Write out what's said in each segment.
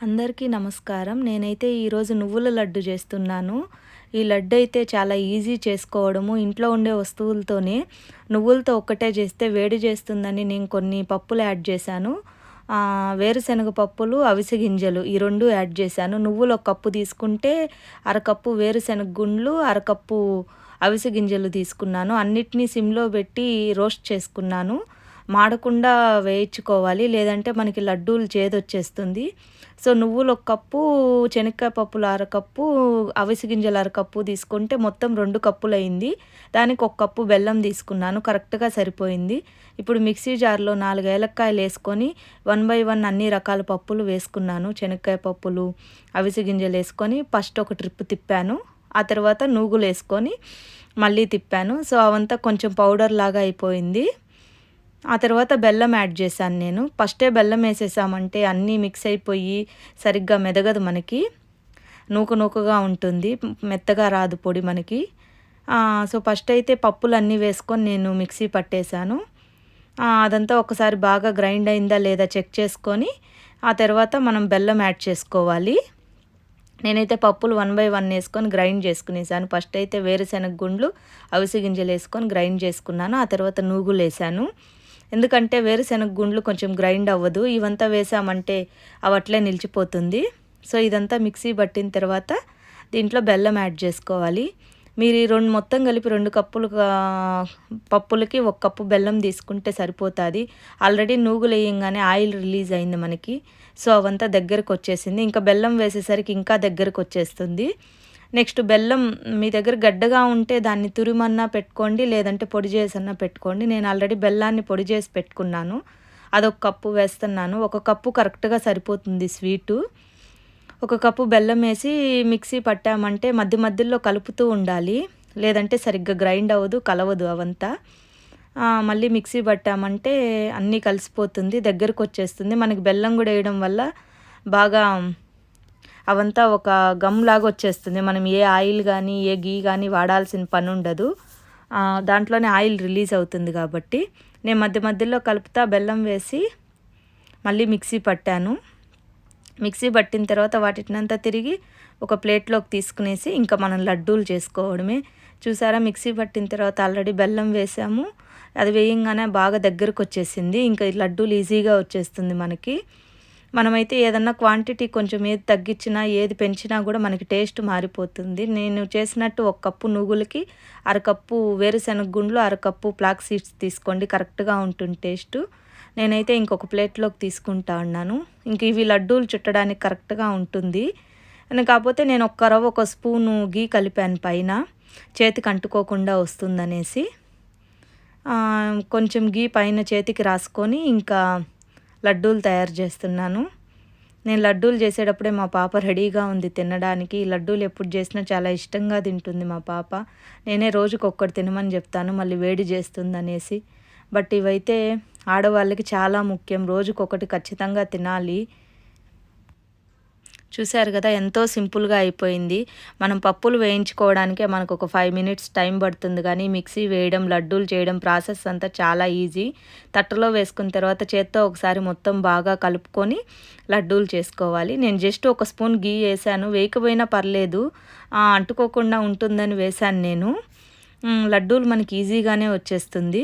అందరికీ నమస్కారం. నేనైతే ఈరోజు నువ్వుల లడ్డు చేస్తున్నాను. ఈ లడ్డు అయితే చాలా ఈజీ చేసుకోవడము ఇంట్లో ఉండే వస్తువులతోనే నువ్వులతో ఒక్కటే చేస్తే వేడి చేస్తుందని నేను కొన్ని పప్పులు యాడ్ చేశాను. వేరుశనగ పప్పులు అవిసె గింజలు ఈ రెండు యాడ్ చేశాను. నువ్వులు ఒక కప్పు తీసుకుంటే అరకప్పు వేరుశనగ గుండ్లు అరకప్పు అవిసె గింజలు తీసుకున్నాను. అన్నిటినీ సిమ్లో పెట్టి రోస్ట్ చేసుకున్నాను. మాడకుండా వేయించుకోవాలి లేదంటే మనకి లడ్డూలు చేదొచ్చేస్తుంది సో నువ్వులు ఒక కప్పు శనక్కాయ పప్పులు అరకప్పు అవిసె గింజలు అరకప్పు తీసుకుంటే మొత్తం రెండు కప్పులు అయింది దానికి ఒక కప్పు బెల్లం తీసుకున్నాను కరెక్ట్గా సరిపోయింది. ఇప్పుడు మిక్సీ జార్లో నాలుగు ఏలక్కాయలు వేసుకొని వన్ బై వన్ అన్ని రకాల పప్పులు వేసుకున్నాను. శనక్కాయ పప్పులు అవిసి గింజలు వేసుకొని ఫస్ట్ ఒక ట్రిప్ తిప్పాను. ఆ తర్వాత నూగులు వేసుకొని మళ్ళీ తిప్పాను. సో అవంతా కొంచెం పౌడర్ లాగా అయిపోయింది. ఆ తర్వాత బెల్లం యాడ్ చేశాను నేను. ఫస్టే బెల్లం వేసేసామంటే అన్నీ మిక్స్ అయిపోయి సరిగ్గా మెదగదు మనకి. నూక నూకగా ఉంటుంది. మెత్తగా రాదు పొడి మనకి. సో ఫస్ట్ అయితే పప్పులు అన్నీ వేసుకొని నేను మిక్సీ పట్టేశాను. అదంతా ఒకసారి బాగా గ్రైండ్ అయిందా లేదా చెక్ చేసుకొని ఆ తర్వాత మనం బెల్లం యాడ్ చేసుకోవాలి. నేనైతే పప్పులు వన్ బై వన్ వేసుకొని గ్రైండ్ చేసుకునేసాను. ఫస్ట్ అయితే వేరుశెనగ గుండ్లు అవిసె గింజలు వేసుకొని గ్రైండ్ చేసుకున్నాను. ఆ తర్వాత నూగులు వేసాను. ఎందుకంటే వేరుశనగ గుండ్లు కొంచెం గ్రైండ్ అవ్వదు. ఇవంతా వేసామంటే అవి అట్లే నిలిచిపోతుంది. సో ఇదంతా మిక్సీ పట్టిన తర్వాత దీంట్లో బెల్లం యాడ్ చేసుకోవాలి. మీరు ఈ రెండు మొత్తం కలిపి రెండు కప్పులు పప్పులకి ఒక కప్పు బెల్లం తీసుకుంటే సరిపోతుంది. ఆల్రెడీ నూగులు వేయంగానే ఆయిల్ రిలీజ్ అయింది మనకి. సో అవంతా దగ్గరకు వచ్చేసింది. ఇంకా బెల్లం వేసేసరికి ఇంకా దగ్గరకు వచ్చేస్తుంది. నెక్స్ట్ బెల్లం మీ దగ్గర గడ్డగా ఉంటే దాన్ని తురిమన్నా పెట్టుకోండి లేదంటే పొడి చేసన్నా పెట్టుకోండి. నేను ఆల్రెడీ బెల్లాన్ని పొడి చేసి పెట్టుకున్నాను. అదొక కప్పు వేస్తున్నాను. ఒక కప్పు కరెక్ట్గా సరిపోతుంది స్వీటు. ఒక కప్పు బెల్లం వేసి మిక్సీ పట్టామంటే మధ్య మధ్యలో కలుపుతూ ఉండాలి. లేదంటే సరిగ్గా గ్రైండ్ అవ్వదు కలవదు అవంతా. మళ్ళీ మిక్సీ పట్టామంటే అన్నీ కలిసిపోతుంది దగ్గరకు వచ్చేస్తుంది. మనకి బెల్లం కూడా వేయడం వల్ల బాగా అవంతా ఒక గమ్ లాగా వచ్చేస్తుంది. మనం ఏ ఆయిల్ కానీ ఏ గీ కానీ వాడాల్సిన పని ఉండదు. దాంట్లోనే ఆయిల్ రిలీజ్ అవుతుంది కాబట్టి నేను మధ్య మధ్యలో కలుపుతా బెల్లం వేసి మళ్ళీ మిక్సీ పట్టాను. మిక్సీ పట్టిన తర్వాత వాటినంతా తిరిగి ఒక ప్లేట్లోకి తీసుకునేసి ఇంకా మనం లడ్డూలు చేసుకోవడమే. చూసారా మిక్సీ పట్టిన తర్వాత ఆల్రెడీ బెల్లం వేసాము. అది వేయంగానే బాగా దగ్గరకు వచ్చేసింది. ఇంకా లడ్డూలు ఈజీగా వచ్చేస్తుంది మనకి. మనమైతే ఏదన్నా క్వాంటిటీ కొంచెం ఏది తగ్గించినా ఏది పెంచినా కూడా మనకి టేస్ట్ మారిపోతుంది. నేను చేసినట్టు ఒక కప్పు నువ్వులకి అరకప్పు వేరుశనగ గుండ్లు అరకప్పు ఫ్లాక్ సీడ్స్ తీసుకోండి. కరెక్ట్గా ఉంటుంది టేస్ట్. నేనైతే ఇంకొక ప్లేట్లోకి తీసుకుంటా ఉన్నాను ఇంక ఇవి లడ్డూలు చుట్టడానికి కరెక్ట్గా ఉంటుంది. కాకపోతే నేను ఒక్క రవ్వ ఒక స్పూను గీ కలిపాను పైన. చేతికి అంటుకోకుండా వస్తుందనేసి. కొంచెం గీ పైన చేతికి రాసుకొని ఇంకా లడ్డూలు తయారు చేస్తున్నాను. నేను లడ్డూలు చేసేటప్పుడే మా పాప రెడీగా ఉంది తినడానికి. లడ్డూలు ఎప్పుడు చేసినా చాలా ఇష్టంగా తింటుంది మా పాప. నేనే రోజుకి ఒక్కటి తినమని చెప్తాను మళ్ళీ వేడి చేస్తుంది అనేసి బట్ ఇవైతే ఆడవాళ్ళకి చాలా ముఖ్యం. రోజుకొకటి ఖచ్చితంగా తినాలి. చూశారు కదా ఎంతో సింపుల్గా అయిపోయింది. మనం పప్పులు వేయించుకోవడానికే మనకు ఒక ఫైవ్ మినిట్స్ టైం పడుతుంది కానీ మిక్సీ వేయడం లడ్డూలు చేయడం ప్రాసెస్ అంతా చాలా ఈజీ. తట్టలో వేసుకున్న తర్వాత చేత్తో ఒకసారి మొత్తం బాగా కలుపుకొని లడ్డూలు చేసుకోవాలి. నేను జస్ట్ ఒక స్పూన్ గీ వేసాను వేయకపోయినా పర్లేదు. అంటుకోకుండా ఉంటుందని వేశాను నేను. లడ్డూలు మనకి ఈజీగానే వచ్చేస్తుంది.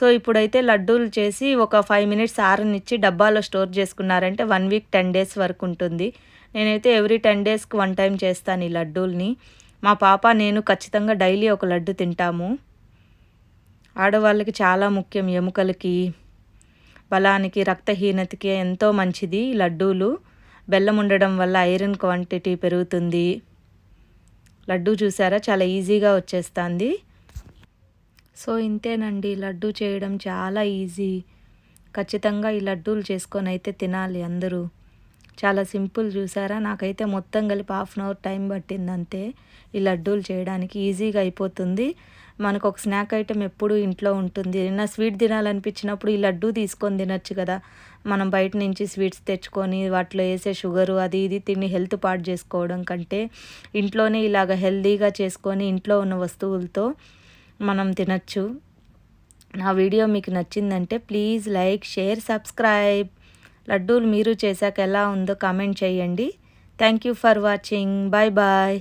సో ఇప్పుడైతే లడ్డూలు చేసి ఒక ఫైవ్ మినిట్స్ ఆరనిచ్చి డబ్బాలో స్టోర్ చేసుకున్నారంటే వన్ వీక్ టెన్ డేస్ వరకు ఉంటుంది. నేనైతే ఎవ్రీ టెన్ డేస్కి వన్ టైం చేస్తాను ఈ లడ్డూల్ని. మా పాప నేను ఖచ్చితంగా డైలీ ఒక లడ్డు తింటాము. ఆడవాళ్ళకి చాలా ముఖ్యం ఎముకలకి బలానికి రక్తహీనతకి ఎంతో మంచిది లడ్డూలు. బెల్లం ఉండడం వల్ల ఐరన్ క్వాంటిటీ పెరుగుతుంది. లడ్డూ చూసారా? చాలా ఈజీగా వచ్చేస్తుంది. సో ఇంతేనండి. లడ్డు చేయడం చాలా ఈజీ. ఖచ్చితంగా ఈ లడ్డూలు చేసుకొని అయితే తినాలి అందరూ. చాలా సింపుల్ చూసారా? నాకైతే మొత్తం కలిపి హాఫ్ అన్ అవర్ టైం పట్టింది అంతే ఈ లడ్డూలు చేయడానికి ఈజీగా అయిపోతుంది. మనకు ఒక స్నాక్ ఐటెం ఎప్పుడూ ఇంట్లో ఉంటుంది. ఏదైనా స్వీట్ తినాలనిపించినప్పుడు ఈ లడ్డూ తీసుకొని తినచ్చు కదా. మనం బయట నుంచి స్వీట్స్ తెచ్చుకొని వాటిలో వేసే షుగరు అది ఇది తిని హెల్త్ పాడు చేసుకోవడం కంటే ఇంట్లోనే ఇలాగ హెల్తీగా చేసుకొని ఇంట్లో ఉన్న వస్తువులతో మనం తినచ్చు. నా వీడియో మీకు నచ్చిందంటే ప్లీజ్ లైక్ షేర్ సబ్స్క్రైబ్. లడ్డూలు మీరు చేశాక ఎలా ఉందో కామెంట్ చేయండి. Thank you for watching. Bye bye.